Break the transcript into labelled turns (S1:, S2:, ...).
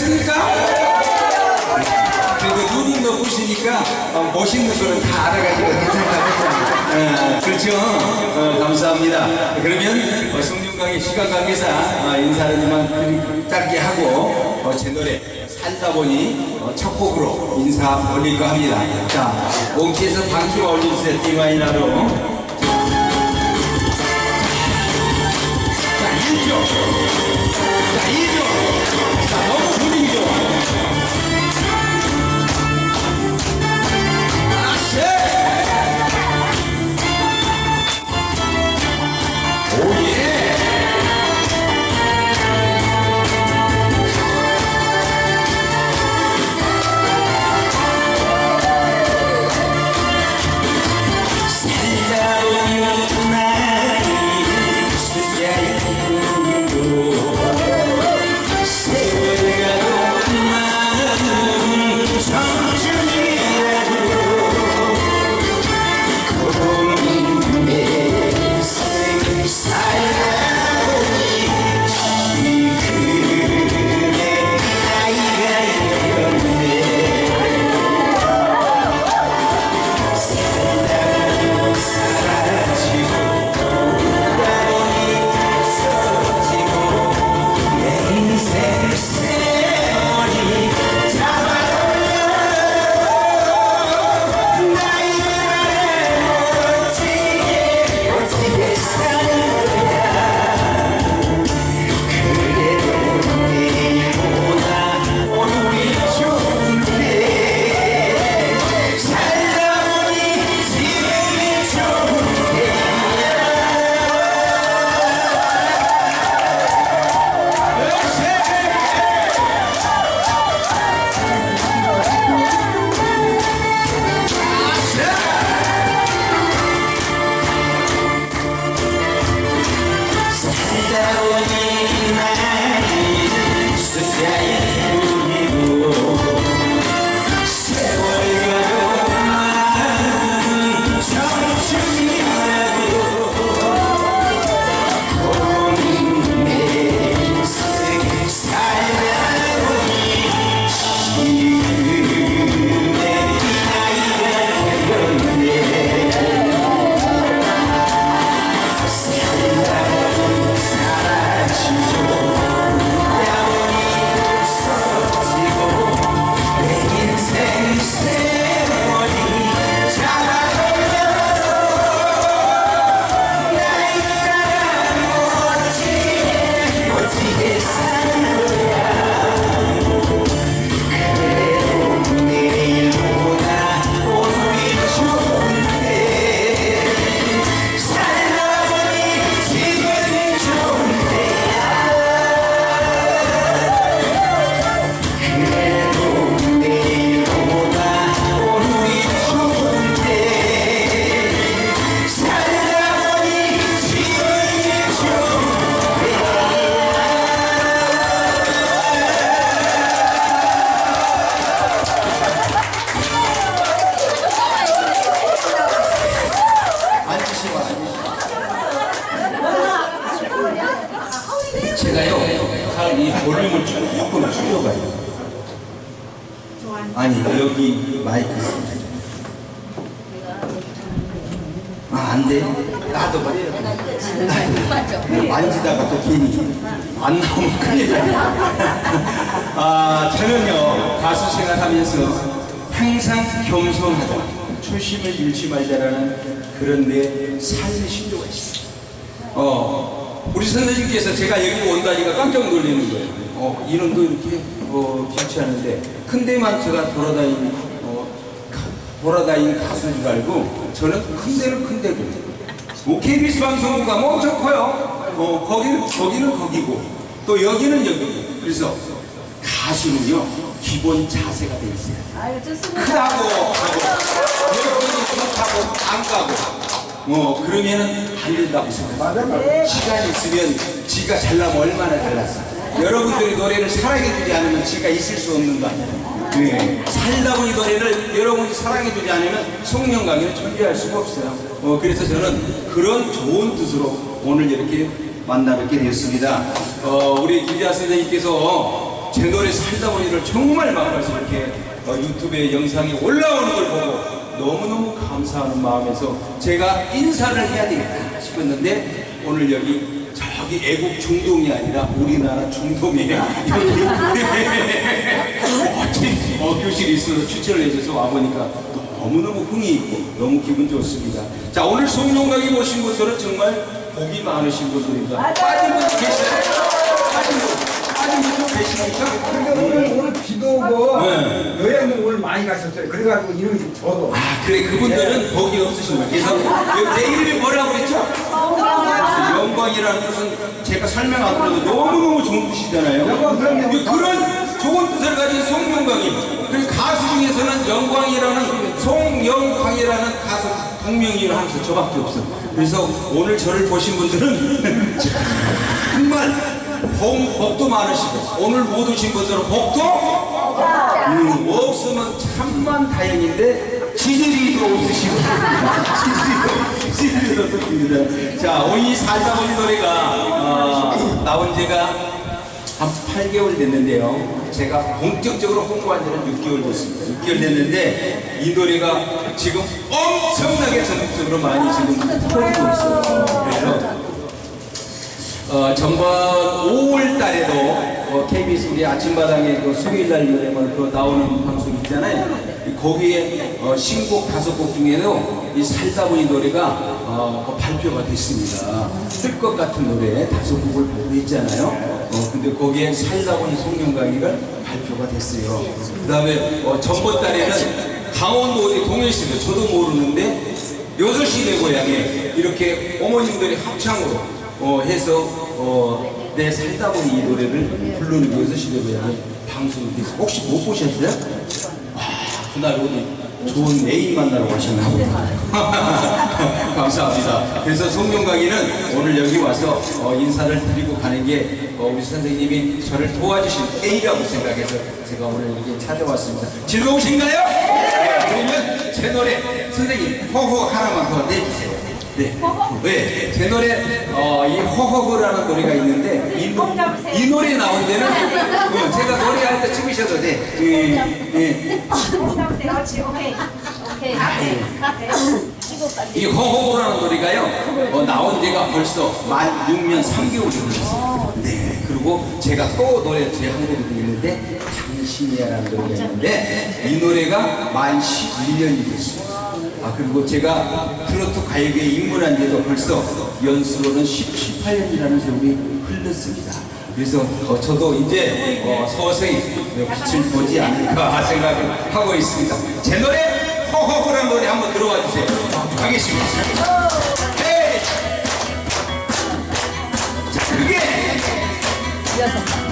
S1: 않습니까? 그리고 눈이 높으시니까 어, 멋있는 거는 다 알아가지고 어, 그렇죠? 어, 감사합니다. 그러면 어, 성균관의 시간 관계상 어, 인사를 이만 짧게 하고 어, 제 노래 살다 보니 어, 첫 곡으로 인사 올릴까 합니다. 자, 몽키에서 방주 올려주세요. 디마이나로. 자, 1조. 제가요 이 볼륨을 조금 줄여봐요. 아니 여기 마이크 있습니다. 아 안 돼. 나도 그래요. 만지다가 또 괜히 안 나오면 큰일 나요. 아 저는요 가수 생활하면서 항상 겸손하다. 초심을 잃지 말자라는 그런 내 삶의 신조가 있어요 어, 우리 선생님께서 제가 여기 온다니까 깜짝 놀라는 거예요. 어, 이름도 이렇게 어, 않은데 큰 데만 제가 돌아다니는 어, 가- 돌아다니는 가수인 줄 알고 저는 큰 데는 큰 데고 뭐 KBS 방송국 가면 엄청 커요. 어, 거기는 거기는 거기고 또 여기는 여기고 그래서 가수는요 기본 자세가 돼 있어요.
S2: 아유 좋습니다.
S1: 크다고. 하고 여러분이 좋다고 안 가고. 뭐 그러면은 안 된다고 생각해요. 시간이 있으면 지가 잘나면 얼마나 달랐어. 여러분들이 노래를 사랑해주지 않으면 지가 있을 수 없는 거 아니에요? 네. 살다 보니 노래를 여러분이 사랑해주지 않으면 송명 강의는 존재할 수가 없어요. 어, 그래서 저는 그런 좋은 뜻으로 오늘 이렇게 만나 뵙게 되었습니다. 어, 우리 김지아 선생님께서 제 노래 살다 보니를 정말 많아서 이렇게 어, 유튜브에 영상이 올라오는 걸 보고 너무너무 감사하는 마음에서 제가 인사를 해야 되겠다 싶었는데 오늘 여기 저기 애국 중동이 아니라 우리나라 중동에 이렇게 멋진 어, 교실이 있어서 추천을 해줘서 와보니까 너무너무 흥이 있고 너무 기분 좋습니다. 자 오늘 송룡강에 오신 분들은 정말 복이 많으신 분들입니다. 빠진 분 계시나요? 빠진 분, 빠진 분도 계십니까?
S2: 그러니까 오늘, 오늘 비도 오고
S1: 네.
S2: 여행도 오늘 많이 가셨어요. 그래가지고 이름이 좀 저도.
S1: 아 그래 그분들은 복이 없으신 거예요. 그래서 내 이름이 뭐라고 그랬죠? 무슨 영광이라는 뜻은 제가 설명 안 드려도 너무너무 좋은 뜻이잖아요.
S2: 영광, 그럼요.
S1: 그- 그런 좋은 뜻을 가진 송영광이 그리고 가수 중에서는 영광이라는 송영광이라는 가수 동명이를 하면서 저밖에 없어. 그래서 오늘 저를 보신 분들은 복, 복도 많으시고 오늘 못 오신 분들은 복도 음, 없으면 참만 다행인데 지들이도 없으시고 지들이도 없습니다. 자, 오이 살다 보니 노래가 어, 나온 지가 한 8개월 됐는데요. 제가 본격적으로 홍보한 지는 6개월 됐습니다. 6개월 됐는데 이 노래가 지금 엄청나게 전국적으로 많이 지금 퍼지고 있어요. 그래서 어, 전번 5월 달에도 어, KBS 우리 아침마당에 그 수요일날 노래만 그 나오는 방송 있잖아요. 이 거기에 어, 신곡 다섯 곡 중에도 이 살다 보니 노래가 어, 그 발표가 됐습니다. 쓸 것 같은 노래 다섯 곡을 발표했잖아요. 어, 근데 거기에 살다 보니 송영강이가 발표가 됐어요. 그 다음에 어, 전번 달에는 강원도 어디 동해시죠. 저도 모르는데 여섯 시내 고향에 이렇게 어머님들이 합창으로 어, 해서 어, 내 살다 보니 이 노래를 부르는 고향에 방송이 돼서 혹시 못 보셨어요? 아, 그날 어디 좋은 애인 만나러 가셨나 보다. 감사합니다. 그래서 송영강이는 오늘 여기 와서 어, 인사를 드리고 가는 게 어, 우리 선생님이 저를 도와주신 A라고 생각해서 제가 오늘 여기 찾아왔습니다. 즐거우신가요? 네, 그러면 제 노래 선생님 호호 하나만 더 내주세요. 네. 네. 제 노래 어, 이 호호호라는 노래가 있는데 이, 노, 이 노래 나온 데는 어, 제가 노래할 때 찍으셔도 돼. 예, 예.
S3: 그렇지, 오케이. 오케이.
S1: 이 허허호라는 노래가요 어, 나온 지가 벌써 만 6년 3개월이 됐어요 네 그리고 제가 또 노래 제한 곡이 있는데 당신이야라는 노래가 있는데 이 노래가 만 11년이 됐어요 아 그리고 제가 트로트 가요계에 입문한 지도 벌써 연수로는 10, 18년이라는 세월이 흘렀습니다 그래서 어, 저도 이제 어, 서서히 빛을 보지 않을까 생각을 하고 있습니다 제 노래 허허허란 노래 한번 들어봐 주세요. 가겠습니다. 네. 자, 그게
S3: 이어서.